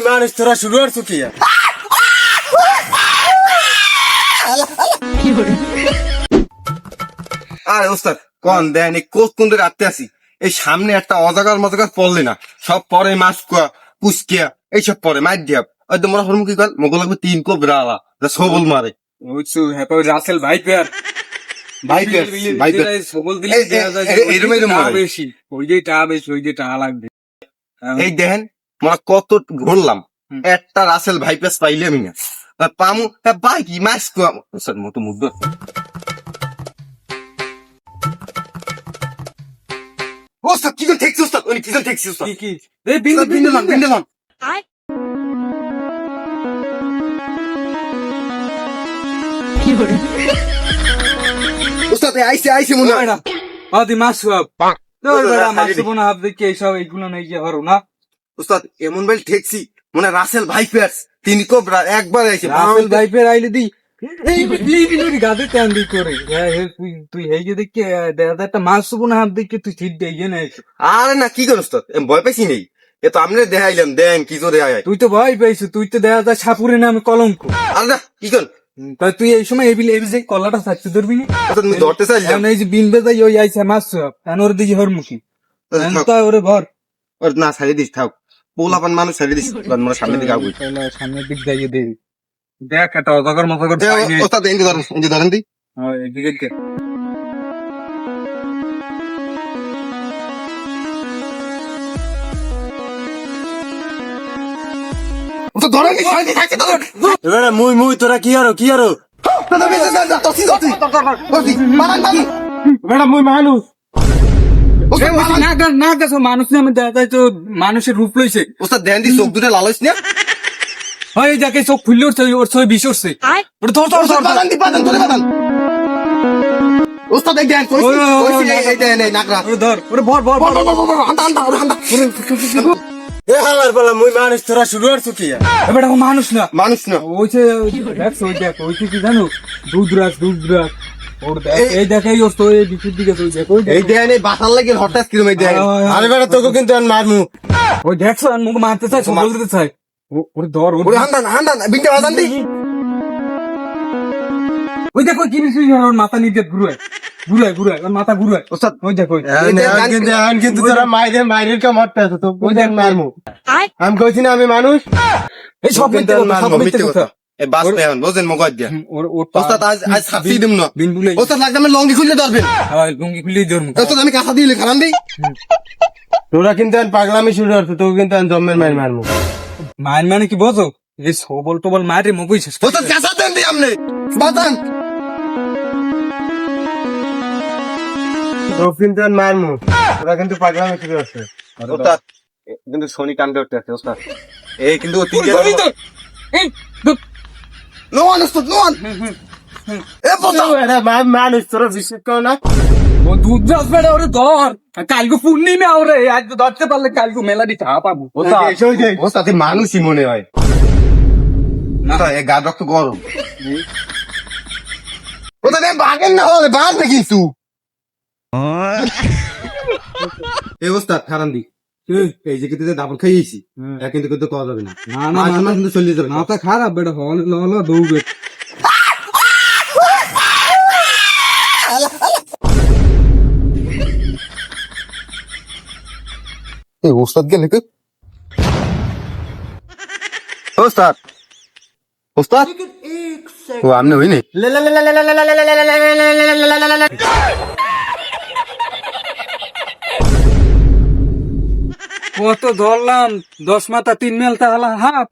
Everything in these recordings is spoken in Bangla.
মুই মানুষ তোরা শুরু আর চুকিয়া আরে ওস্তাদ কোন দেন এই কোচ রাখতে আসি? এই সামনে একটা অজাগার মজাগার পড়লে না? সব পরে মাছ কুয়া এইসব পরে মার দিয়া। ওই তো মোরা হরমুখী কল মগল লাগবে তিন কো বিড়ালা যা সবল মারে। বুঝছ হ্যাঁ রাসেল ভাই পেয়ার ভাই পেয়ার, পেয়ার। সবল দিলে। বেশি ওই যে টাকা বেশি ওই যে লাগবে। এই দেখেন মোরা কত ঘুরলাম। একটা রাসেল ভাইপাস পাইলাম না। পামু ভাই কি মাছ কুয়া ওস্তাদ মতো ওস্তাদ কি করে ঠেকছি ওস্তাদ? উনি কি ঠেকছি ওস্তাদ? কি কি? এই বিন্দু ওস্তাদ, বিন্দু লন বিন্দু। লন ওস্তাদ এই আইসে আইসে মনে হয়। আদি মাছ হাব তোর ওস্তাদ, বেড়া মাছ হারিয়ে বোনা হাব দেখি এইসব এইগুলো নাই গিয়ে হরো না। ওস্তাদ এমন বেল ঠেকছি মনে রাসেল ভাইপাস তিনি কো একবার আইসে রাসেল ভাই আইলে দি। এই এই গাদে করে। তুই তুই যে দেখি দাদা একটা মাছ বোনা হাব দেখি তুই ঠিক দিয়ে না আরে না কি করো ওস্তাদ? এম ভয় পাইছি নেই। এ তো দেখাইলাম দেন কি করে আয় তুই তো ভয় পাইছিস তুই তো দেখা যায় সাপুরে নামে কলঙ্ক। আরে না কি কর তাই তুই এই সময় এবিল এবিল যে কলাটা থাকতে ধরবি না? তুমি ধরতে চাইলাম এই যে বিন বেজাই ওই আইছে মাছ সব ওর দিকে হরমুখী। তো ওরে ভর। ওর না ছাড়িয়ে দিস থাক। পোলাপান মানুষ ছাড়িয়ে দিস আমরা সামনে দিকে আগুই সামনের দিক যাইয়ে দে দেখ একটা অজাগর মজাগর পাইনি ওস্তাদ এই ধরেন এই ধরেন দি হ্যাঁ, এদিকে এবারে মুই মুই তোরা কি আরও কি আরও বেটা মুই মানুষ না না গেছো মানুষ নামে দেখা তো মানুষের রূপ লইছে। ওস্তাদ দেন দি চোখ দুটো না? হয় যাকে চোখ উঠছে ওর ছবি বিষ উঠছে। ওটা ধর ধর ধর ধর। বাদান দি বাদান ধরে বাদান। ওস্তাদ দেন কইছি ওই, ওই, ওই, কইছি ওই, এই- এই দেন এই নাকরা ওরে ধর ওরে ভর ভর ভর হান্তা হান্তা ওরে হান্তা এ হালার বলা মুই মানুষ তোরা শুরু আর চুকিয়া এবারে মানুষ না। মানুষ না। ওইছে দেখছ ওই দেখ ওইছে কি জানো? দুধরাজ দুধরাজ। ওর দেখ এই দেখ এই তো এই বিচুর দিকে তুই দেখ। এই দেন এই বাসার লাগে হঠাৎ কিরম এই দেন আরে বেটা তোকে কিন্তু আমি মারমু। ওই দেখছ আর মুখ মারতে চাই বলতে চাই ও- ওরে ধর ওরে ওরে হান্তা হান্তা বিনতে বাদান দি। ওই দেখো কি বিচুর ওর মাথা নিতে ঘুরায় ঘুরায় ঘুরায় ওর মাথা ঘুরায়। ওস্তাদ ওই দেখো কিন্তু তোরা মাইরে মাইরের কে মরতে আছো তো ওই দেখ মারমু। আমি কইছি না আমি মানুষ। এই সব মিথ্যে কথা সব মিথ্যে মিথ্যে কথা। কথা। এই বাস বুঝেন মগজ দিয়া। ওস্তাদ আজ আজ ছাপি দিম না। বিন বুলে ওস্তাদ লাগবে আমি লঙ্গি খুললে ধরবেন। হয় লুঙ্গি খুলে ধর ওস্তাদ আমি কাঁচা দিয়ে খারান দিই। তোরা কিন্তু পাগলামি শুরু করছ তোকে কিন্তু জম্মের মাইর মারবো। মাইন মানে কি বোঝো? এই সবল টবল মারে মুখই শেষ ওস্তাদ কাঁচা দেন দি আমনে বাদান তো কিন্তু মারমু তোরা কিন্তু পাগলামি শুরু করছ। ওস্তাদ কিন্তু শনি কান্দে উঠতে আছে ওস্তাদ। এই কিন্তু ও নো ওয়ান ওস্তাদ নো ওয়ান এ বসা এটা মা- মানুষ তোরা বিশ্বাস করো না। ও দুধ রাস বেড়া ওরে ধর। কালকে পূর্ণিমা ওরে। আজ তো ধরতে পারলে কালকে মেলা দিতে হা পাবো ওস্তাদ এই মানুষই মনে হয়। ওস্তাদ এই গা রক্ত গরম। ওস্তাদ এই বাগেন না হলে বাঁধবে কিন্তু এই ওস্তাদ খারান দি। এই যে কিন্তু ডাবল খাইয়েছি কিন্তু কিন্তু করা যাবে না না না মাঝে কিন্তু চলে যাবে মাথা খারাপ বেটা হল হল দৌড়বে এই ওস্তাদ গেলে কি ওস্তাদ ওস্তাদ ও আমনে হইনি কত ধরলাম দশ মাথা তিন মেলতা হলা হাফ।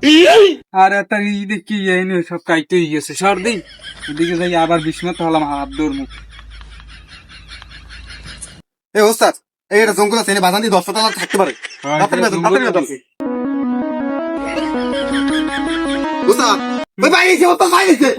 আর একটা ই দেখি এনে সব কাইতে গেছে সর্দি। ওদিকে যাই আবার বিশ মাথা হলাম হাফ দৌড় মুখ এই ওস্তাদ এই এটা জঙ্গল আছে এনে বাজান দিয়ে দশটা টাকা থাকতে পারে। তাড়াতাড়ি বেতন, তাড়াতাড়ি বেতন। ওস্তাদ ওই ভাই এসে ওস্তাদ ভাই এসে।